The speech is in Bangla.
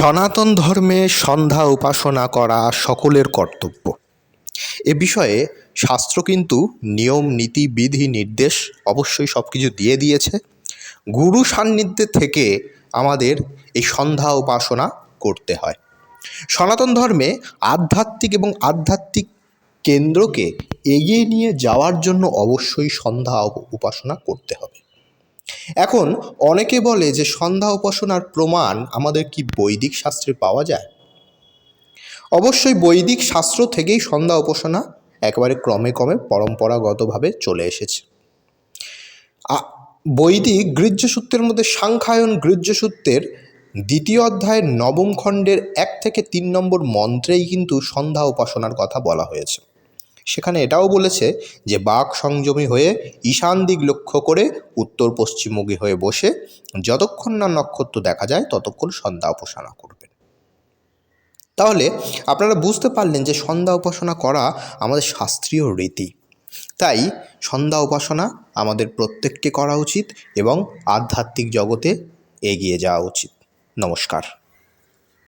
সনাতন ধর্মে সন্ধ্যা উপাসনা করা সকলের কর্তব্য। এ বিষয়ে শাস্ত্র কিন্তু নিয়ম, নীতি, বিধি, নির্দেশ অবশ্যই সব কিছু দিয়ে দিয়েছে। গুরু সান্নিধ্যে থেকে আমাদের এই সন্ধ্যা উপাসনা করতে হয়। সনাতন ধর্মে আধ্যাত্মিক এবং আধ্যাত্মিক কেন্দ্রকে এগিয়ে নিয়ে যাওয়ার জন্য অবশ্যই সন্ধ্যা উপাসনা করতে হবে। এখন অনেকে বলে যে সন্ধ্যা উপাসনার প্রমাণ আমাদের কি বৈদিক শাস্ত্রে পাওয়া যায়? অবশ্যই বৈদিক শাস্ত্র থেকেই সন্ধ্যা উপাসনা একেবারে ক্রমে ক্রমে পরম্পরাগতভাবে চলে এসেছে। বৈদিক গৃহ্যসূত্রের মধ্যে সাংখ্যায়ন গৃহ্যসূত্রের দ্বিতীয় অধ্যায়ের নবম খণ্ডের এক থেকে তিন নম্বর মন্ত্রেই কিন্তু সন্ধ্যা উপাসনার কথা বলা হয়েছে। সেখানে এটাও বলেছে যে বাক সংযমী হয়ে ঈশান দিক লক্ষ্য করে উত্তর পশ্চিমমুখী হয়ে বসে যতক্ষণ না নক্ষত্র দেখা যায় ততক্ষণ সন্ধ্যা উপাসনা করবেন। তাহলে আপনারা বুঝতে পারলেন যে সন্ধ্যা উপাসনা করা আমাদের শাস্ত্রীয় রীতি। তাই সন্ধ্যা উপাসনা আমাদের প্রত্যেককে করা উচিত এবং আধ্যাত্মিক জগতে এগিয়ে যাওয়া উচিত। নমস্কার।